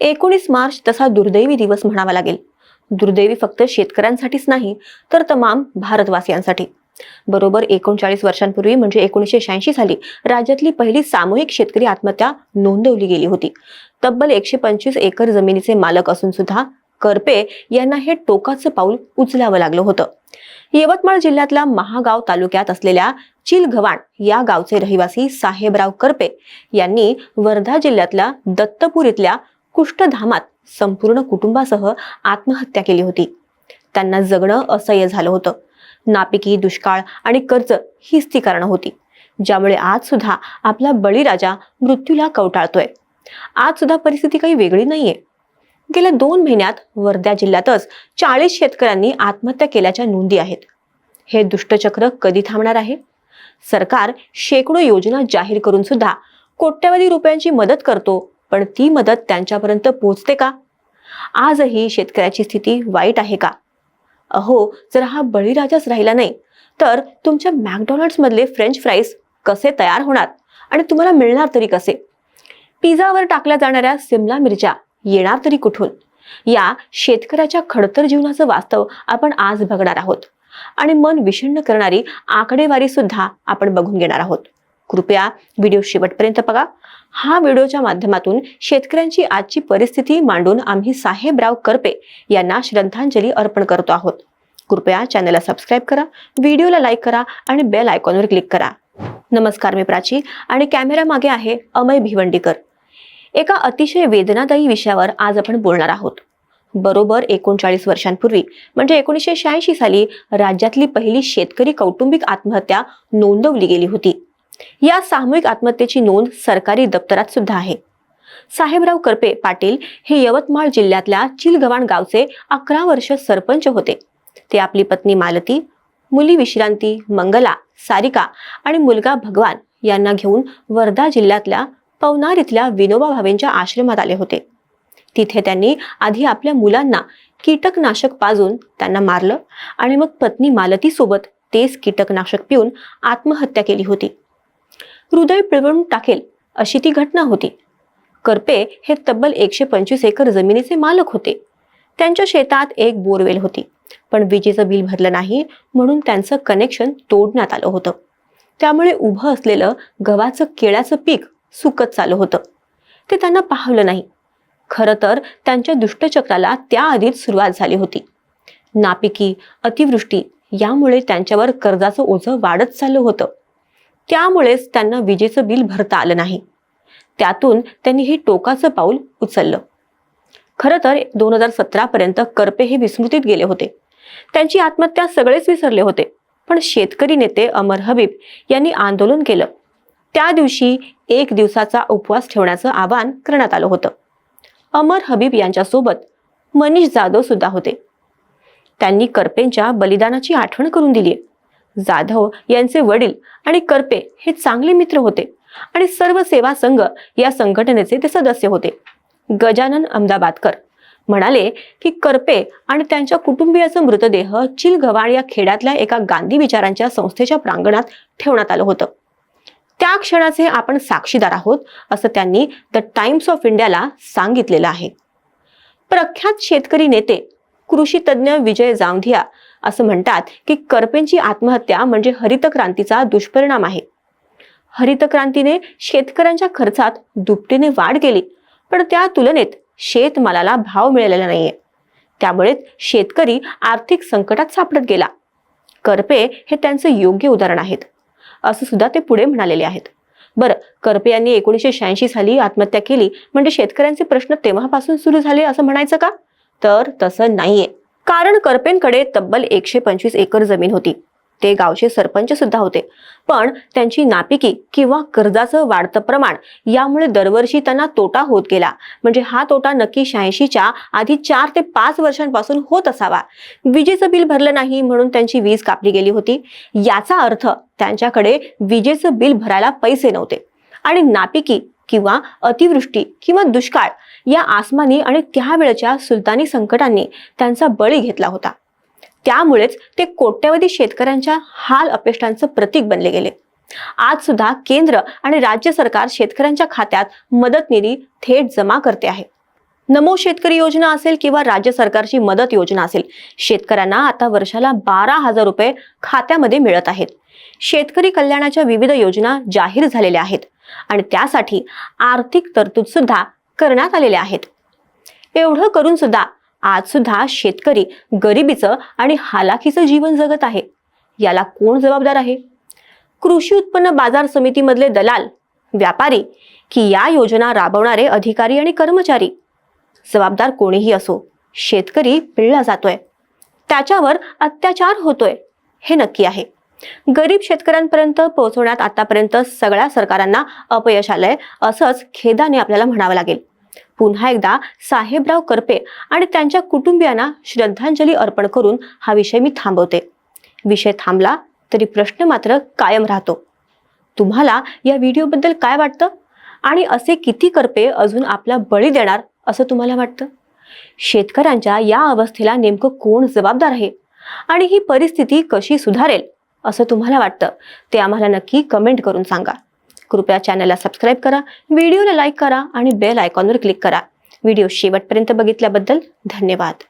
एकोणीस मार्च तसा दुर्दैवी दिवस म्हणावा लागेल. दुर्दैवी फक्त शेतकऱ्यांसाठीच नाही तर तमाम भारतवासियांसाठी. बरोबर एकोणचाळीस वर्षांपूर्वी म्हणजे एकोणीसशे शहाऐंशी साली राज्यातली पहिली सामूहिक शेतकरी आत्महत्या नोंदवली गेली होती. तब्बल एकशे पंचवीस एकर जमिनीचे मालक असून सुद्धा करपे यांना हे टोकाचं पाऊल उचलावं लागलं होतं. यवतमाळ जिल्ह्यातल्या महागाव तालुक्यात असलेल्या चिलघवाण या गावचे रहिवासी साहेबराव करपे यांनी वर्धा जिल्ह्यातल्या दत्तपूर इथल्या कुष्ठधामात संपूर्ण कुटुंबासह आत्महत्या केली होती. त्यांना जगणं असह्य झालं होतं. नापिकी दुष्काळ आणि कर्ज हीच ती कारणं होती. ज्यामुळे आज सुद्धा आपला बळीराजा मृत्यूला कवटाळतोय. आज सुद्धा परिस्थिती काही वेगळी नाहीये. गेल्या दोन महिन्यात वर्धा जिल्ह्यातच चाळीस शेतकऱ्यांनी आत्महत्या केल्याच्या नोंदी आहेत. हे दुष्टचक्र कधी थांबणार आहे? सरकार शेकडो योजना जाहीर करून सुद्धा कोट्यवधी रुपयांची मदत करतो पण ती मदत त्यांच्यापर्यंत पोहोचते का? आजही शेतकऱ्याची स्थिती वाईट आहे का? अहो जर हा बळीराजाच राहिला नाही तर तुमच्या मॅकडॉनल्ड्स मधले फ्रेंच फ्राईज कसे तयार होणार आणि तुम्हाला मिळणार तरी कसे? पिझ्झावर टाकल्या जाणाऱ्या सिमला मिरच्या येणार तरी कुठून? या शेतकऱ्याच्या खडतर जीवनाचं वास्तव आपण आज बघणार आहोत आणि मन विषण्ण करणारी आकडेवारी सुद्धा आपण बघून घेणार आहोत. कृपया व्हिडिओ शेवटपर्यंत बघा. हा व्हिडिओच्या माध्यमातून शेतकऱ्यांची आजची परिस्थिती मांडून आम्ही साहेबराव करपे यांना श्रद्धांजली अर्पण करतो आहोत. कृपया चॅनलला सबस्क्राईब करा व्हिडिओला लाईक करा आणि बेल आयकॉनवर क्लिक करा. नमस्कार मी प्राची आणि कॅमेरा मागे आहे अमय भिवंडीकर. एका अतिशय वेदनादायी विषयावर आज आपण बोलणार आहोत. बरोबर एकोणचाळीस वर्षांपूर्वी म्हणजे एकोणीसशे शहाऐंशी साली राज्यातली पहिली शेतकरी कौटुंबिक आत्महत्या नोंदवली गेली होती. या सामूहिक आत्महत्येची नोंद सरकारी दप्तरात सुद्धा आहे. साहेबराव करपे पाटील हे यवतमाळ जिल्ह्यातल्या चिलगव्हाण गावचे अकरा वर्ष सरपंच होते. ते आपली पत्नी मालती मुली विश्रांती मंगला सारिका आणि मुलगा भगवान यांना घेऊन वर्धा जिल्ह्यातल्या पवनार इथल्या विनोबा भावेंच्या आश्रमात आले होते. तिथे त्यांनी आधी आपल्या मुलांना कीटकनाशक पाजून त्यांना मारलं आणि मग पत्नी मालती सोबत तेच कीटकनाशक पिऊन आत्महत्या केली होती. हृदय पिळवून टाकेल अशी ती घटना होती. करपे हे तब्बल एकशे पंचवीस एकर जमिनीचे मालक होते. त्यांच्या शेतात एक बोरवेल होती. पण विजेचं बिल भरलं नाही म्हणून त्यांचं कनेक्शन तोडण्यात आलं होतं. त्यामुळे उभं असलेलं गव्हाचं केळ्याचं पीक सुकत चालू होतं. ते त्यांना पाहलं नाही. खरं तर त्यांच्या दुष्टचक्राला त्याआधीच सुरुवात झाली होती. नापिकी अतिवृष्टी यामुळे त्यांच्यावर कर्जाचं ओझं वाढत चाललं होतं. त्यामुळेच त्यांना विजेचं बिल भरता आलं नाही. त्यातून त्यांनी हे टोकाचं पाऊल उचललं. खरं तर दोन हजार सतरापर्यंत करपे हे विस्मृतीत गेले होते. त्यांची आत्महत्या सगळेच विसरले होते. पण शेतकरी नेते अमर हबीब यांनी आंदोलन केलं. त्या दिवशी एक दिवसाचा उपवास ठेवण्याचं आवाहन करण्यात आलं होतं. अमर हबीब यांच्यासोबत मनीष जाधव सुद्धा होते. त्यांनी करपेंच्या बलिदानाची आठवण करून दिली जाधव यांचे वडील आणि करपे हे चांगले मित्र होते आणि सर्व सेवा संघ या संघटनेचे ते सदस्य होते. गजानन अहमदाबादकर म्हणाले की करपे आणि त्यांच्या कुटुंबियाचा मृतदेह चिलगव्हाण या खेड्यातल्या एका गांधी विचारांच्या संस्थेच्या प्रांगणात ठेवण्यात आलं होतं. त्या क्षणाचे आपण साक्षीदार आहोत असं त्यांनी द टाइम्स ऑफ इंडियाला सांगितलेलं आहे. प्रख्यात शेतकरी नेते कृषी तज्ज्ञ विजय जांधिया असं म्हणतात की करपेंची आत्महत्या म्हणजे हरित क्रांतीचा दुष्परिणाम आहे. हरित क्रांतीने शेतकऱ्यांच्या खर्चात दुपटीने वाढ केली पण त्या तुलनेत शेतमालाला भाव मिळालेला नाहीये. त्यामुळे शेतकरी आर्थिक संकटात सापडत गेला. करपे हे त्यांचं योग्य उदाहरण आहेत. असं सुद्धा ते पुढे म्हणालेले आहेत. बरं करपे यांनी एकोणीसशे शहाऐंशी साली आत्महत्या केली म्हणजे शेतकऱ्यांचे प्रश्न तेव्हापासून सुरू झाले असं म्हणायचं का? तर तसं नाहीये. कारण करपेंकडे तब्बल एकशे पंचवीस एकर जमीन होती. ते गावचे सरपंच सुद्धा होते. पण त्यांची नापिकी किंवा कर्जाचं वाढतं प्रमाण यामुळे दरवर्षी त्यांना तोटा होत गेला. म्हणजे हा तोटा नक्की शहाऐंशीच्या आधी चार ते पाच वर्षांपासून होत असावा. विजेचं बिल भरलं नाही म्हणून त्यांची वीज कापली गेली होती. याचा अर्थ त्यांच्याकडे विजेचं बिल भरायला पैसे नव्हते. आणि नापिकी किंवा अतिवृष्टी किंवा दुष्काळ या आसमानी आणि त्यावेळच्या सुलतानी संकटांनी त्यांचा बळी घेतला होता. त्यामुळेच ते कोट्यवधी शेतकऱ्यांच्या हाल अपेष्टांचं प्रतीक बनले गेले. आज सुद्धा केंद्र आणि राज्य सरकार शेतकऱ्यांच्या खात्यात मदत निधी थेट जमा करते आहे. नमो शेतकरी योजना असेल किंवा राज्य सरकारची मदत योजना असेल शेतकऱ्यांना आता वर्षाला बारा हजार रुपये खात्यामध्ये मिळत आहेत. शेतकरी कल्याणाच्या विविध योजना जाहीर झालेल्या आहेत आणि त्यासाठी आर्थिक तरतूद सुद्धा करण्यात आलेल्या आहेत. एवढं करून सुद्धा आज सुद्धा शेतकरी गरिबीचं आणि हालाखीचं जीवन जगत आहे. याला कोण जबाबदार आहे? कृषी उत्पन्न बाजार समितीमधले दलाल व्यापारी की या योजना राबवणारे अधिकारी आणि कर्मचारी? जबाबदार कोणीही असो शेतकरी पिळला जातोय. त्याच्यावर अत्याचार होतोय हे नक्की आहे. गरीब शेतकऱ्यांपर्यंत पोहोचवण्यात आतापर्यंत सगळ्या सरकारांना अपयश आलंय असंच खेदाने आपल्याला म्हणावं लागेल. पुन्हा एकदा साहेबराव करपे आणि त्यांच्या कुटुंबियांना श्रद्धांजली अर्पण करून हा विषय मी थांबवते. विषय थांबला तरी प्रश्न मात्र कायम राहतो. तुम्हाला या व्हिडिओबद्दल काय वाटतं? आणि असे किती करपे अजून आपला बळी देणार असं तुम्हाला वाटतं? शेतकऱ्यांच्या या अवस्थेला नेमकं कोण जबाबदार आहे? आणि ही परिस्थिती कशी सुधारेल असं तुम्हाला वाटतं ते आम्हाला नक्की कमेंट करून सांगा. कृपया चॅनलला सबस्क्राईब करा व्हिडिओला लाईक करा आणि बेल आयकॉनवर क्लिक करा. व्हिडिओ शेवटपर्यंत बघितल्याबद्दल धन्यवाद.